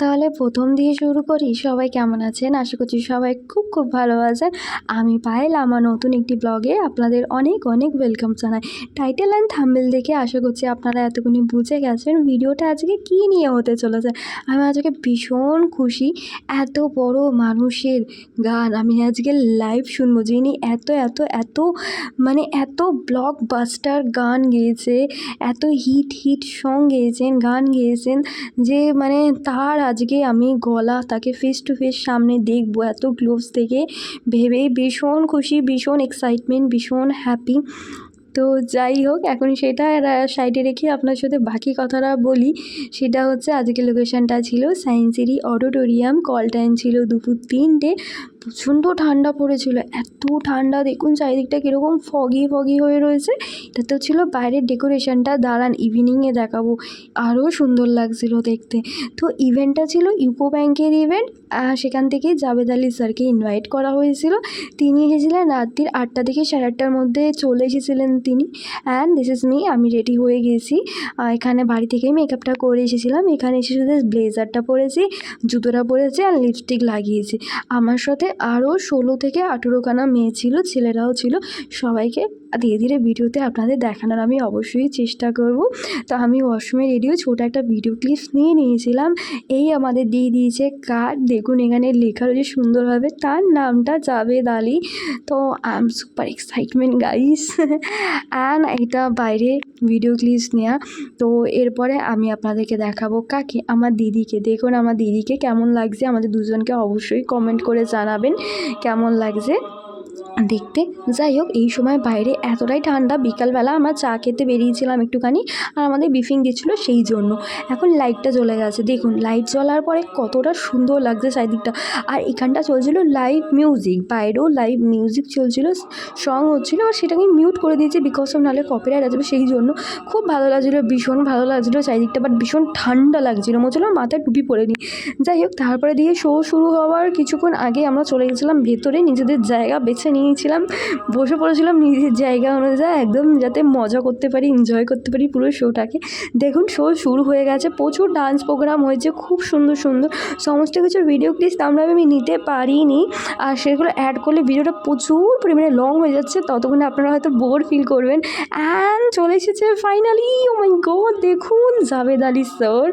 তাহলে প্রথম দিয়ে শুরু করি। সবাই কেমন আছেন? আশা করছি সবাই খুব খুব ভালো আছেন। আমি পায়েল, আমার নতুন একটি ব্লগে আপনাদের অনেক অনেক ওয়েলকাম জানাই। টাইটেল অ্যান্ড থাম্বেল দেখে আশা করছি আপনারা এতক্ষণই বুঝে গেছেন ভিডিওটা আজকে কী নিয়ে হতে চলেছে। আমি আজকে ভীষণ খুশি। এত বড় মানুষের গান আমি আজকে লাইভ শুনব। যিনি এত এত এত মানে এত ব্লক বাস্টার গান গেয়েছে, এত হিট হিট সং গেয়েছেন, গান গেয়েছেন যে মানে তার আজকে আমি গলা তাকে ফেস টু ফেস সামনে দেখব। এত গ্লোভস থেকে ভেবে ভীষণ খুশি, ভীষণ এক্সাইটমেন্ট ভীষণ হ্যাপি তো যাই হোক, এখন সেটা সাইডে রেখে আপনার সাথে বাকি কথাটা বলি। সেটা হচ্ছে আজকে লোকেশানটা ছিল সায়েন্সেরই অডিটোরিয়াম কল টাইম ছিল দুপুর তিনটে। প্রচণ্ড ঠান্ডা পড়েছিল, এত ঠান্ডা, দেখুন চারিদিকটা কীরকম ফগি ফগি হয়ে রয়েছে। এটা তো ছিল বাইরের ডেকোরেশনটা দাঁড়ান ইভিনিংয়ে দেখাবো। আরও সুন্দর লাগছিল দেখতে। তো ইভেন্টটা ছিল ইউকো ব্যাংকের ইভেন্ট সেখান থেকে জাবেদ আলী স্যারকে ইনভাইট করা হয়েছিল। তিনি এসেছিলেন রাত্রির আটটা থেকে সাড়ে আটটার মধ্যে চলে এসেছিলেন তিনি। অ্যান্ড দিস ইজ মি আমি রেডি হয়ে গেছি। এখানে বাড়ি থেকেই মেকআপটা করে এসেছিলাম। এখানে এসে শুধু ব্লেজারটা পরেছি, জুতোটা পরেছি, আর লিপস্টিক লাগিয়েছি। আমার সাথে আরও ষোলো থেকে আঠেরোখানা মেয়ে ছিল ছেলেরাও ছিল। সবাইকে ধীরে ধীরে ভিডিওতে আপনাদের দেখানোর আমি অবশ্যই চেষ্টা করব। তো আমি ওয়াশরুমে রেডিও ছোটো একটা ভিডিও ক্লিপস নিয়ে নিয়েছিলাম। এই আমাদের দিয়ে দিয়েছে কার্ড দেখুন এখানে লেখা রয়েছে সুন্দরভাবে, তার নামটা জাবেদ আলী। তো I am super excitement guys and এটা বাইরে ভিডিও ক্লিপস নেওয়া তো এরপরে আমি আপনাদেরকে দেখাবো কাকে, আমার দিদিকে। দেখুন আমার দিদিকে কেমন লাগছে। আমাদের দুজনকে অবশ্যই কমেন্ট করে জানাবেন কেমন লাগছে। দেখতে। যাই হোক, এই সময় বাইরে এতটাই ঠান্ডা, বিকালবেলা আমরা চা খেতে বেরিয়েছিলাম একটুখানি আর আমাদের ব্রিফিং দিচ্ছিল সেই জন্য। এখন লাইটটা জ্বলে গেছে। দেখুন, লাইট জ্বলার পরে কতটা সুন্দর লাগছে চারিদিকটা। আর এখানটা চলছিল লাইভ মিউজিক বাইরেও লাইভ মিউজিক চলছিল সং হচ্ছিল আর সেটাকে মিউট করে দিয়েছি বিকজ অফ নাহলে কপিরাইট আসবে সেই জন্য। খুব ভালো লাগছিল, ভীষণ ভালো লাগছিল চারিদিকটা বাট ভীষণ ঠান্ডা লাগছিল। মনে হচ্ছিল মাথায় টুপি পরে নিই যাই হোক, তারপরে দিয়ে শো শুরু হওয়ার কিছুক্ষণ আগে আমরা চলে গেছিলাম ভেতরে, নিজেদের জায়গা বেছে নিয়েছিলাম। বসে পড়েছিলাম নিজের জায়গা অনুযায়ী একদম যাতে মজা করতে পারি এনজয় করতে পারি পুরো শোটাকে দেখুন শো শুরু হয়ে গেছে, প্রচুর ডান্স প্রোগ্রাম হয়েছে, খুব সুন্দর সুন্দর। সমস্ত কিছুর ভিডিও ক্লিপস আমরা আমি নিতে পারিনি। আর সেগুলো অ্যাড করলে ভিডিওটা প্রচুর পরিমাণে লং হয়ে যাচ্ছে, ততক্ষণে আপনারা হয়তো বোর ফিল করবেন। অ্যান্ড চলে এসেছে ফাইনালি ও মাই গড দেখুন জাভেদ আলী স্যার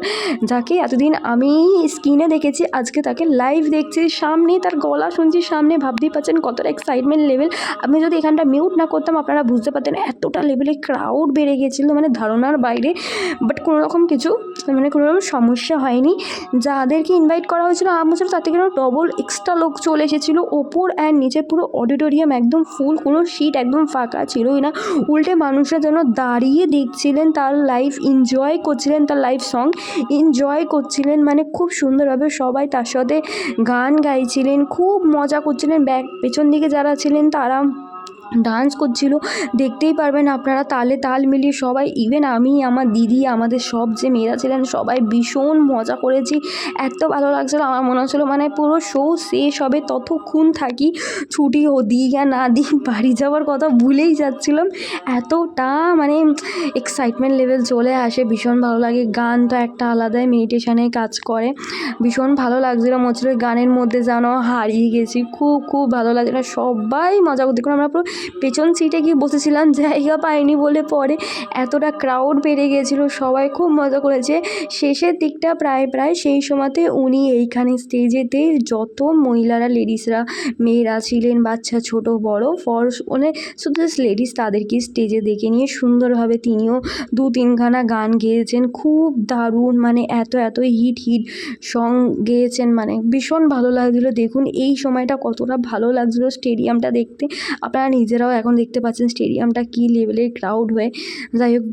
যাকে এতদিন আমি স্ক্রিনে দেখেছি, আজকে তাকে লাইভ দেখছি, সামনে তার গলা শুনছি, সামনে ভাবতেই পাচ্ছেন কতটা এক্সাইটমেন্ট লেভেল আমি যদি এখানটা মিউট না করতাম, আপনারা বুঝতে পারতেন এতটা লেভেলে ক্রাউড বেড়ে গেছিল মানে ধারণার বাইরে। বাট কোনো রকম কিছু মানে কোনো রকম সমস্যা হয়নি। যাদেরকে ইনভাইট করা হয়েছিল আমার তার থেকে ডবল এক্সট্রা লোক চলে এসেছিল। ওপর অ্যান্ড নিচে পুরো অডিটোরিয়াম একদম ফুল কোনো সিট একদম ফাঁকা ছিলই না। উল্টে মানুষরা যেন দাঁড়িয়ে দেখছিলেন তার লাইফ এনজয় করছিলেন তার লাইভ সং এনজয় করছিলেন মানে খুব সুন্দরভাবে সবাই তার সাথে গান গাইছিলেন, খুব মজা করছিলেন। ব্যাক পেছন দিকে যারা ছিলেন তারা ডান্স করছিল, দেখতেই পারবেন আপনারা, তালে তাল মিলিয়ে সবাই ইভেন আমি, আমার দিদি, আমাদের সব যে মেয়েরা ছিলেন, সবাই ভীষণ মজা করেছি। এত ভালো লাগছিল, আমার মনে হচ্ছিল মানে পুরো শো শেষ হবে, ততক্ষণ থাকি, ছুটি দিই আর না দিই বাড়ি যাওয়ার কথা ভুলেই যাচ্ছিলাম। এতটা মানে এক্সাইটমেন্ট লেভেল চলে আসে, ভীষণ ভালো লাগে, গান তো একটা আলাদাই মেডিটেশানে কাজ করে। ভীষণ ভালো লাগছিল, মনে হচ্ছিল গানের মধ্যে যেন হারিয়ে গেছি, খুব খুব ভালো লাগছিল, সবাই মজা করতে আমরা পুরো পেছন সিটে গিয়ে বসেছিলাম, জায়গা পাইনি বলে পরে এতটা ক্রাউড বেড়ে গিয়েছিল সবাই খুব মজা করেছে। শেষের দিকটা প্রায় প্রায় সেই সময়তে উনি এইখানে স্টেজেতে যত মহিলারা লেডিসরা মেয়েরা ছিলেন, বাচ্চা, ছোট, বড়, ফর মানে শুধু লেডিস তাদেরকে স্টেজে দেখে নিয়ে সুন্দরভাবে তিনিও দু তিনখানা গান গেয়েছেন, খুব দারুণ মানে এত এত হিট হিট সং গেয়েছেন মানে ভীষণ ভালো লাগছিল। দেখুন এই সময়টা কতটা ভালো লাগছিল স্টেডিয়ামটা দেখতে। আপনারা নিজেরাও এখন দেখতে পাচ্ছেন স্টেডিয়ামটা কী লেভেলের ক্রাউড হয়ে। যাই হোক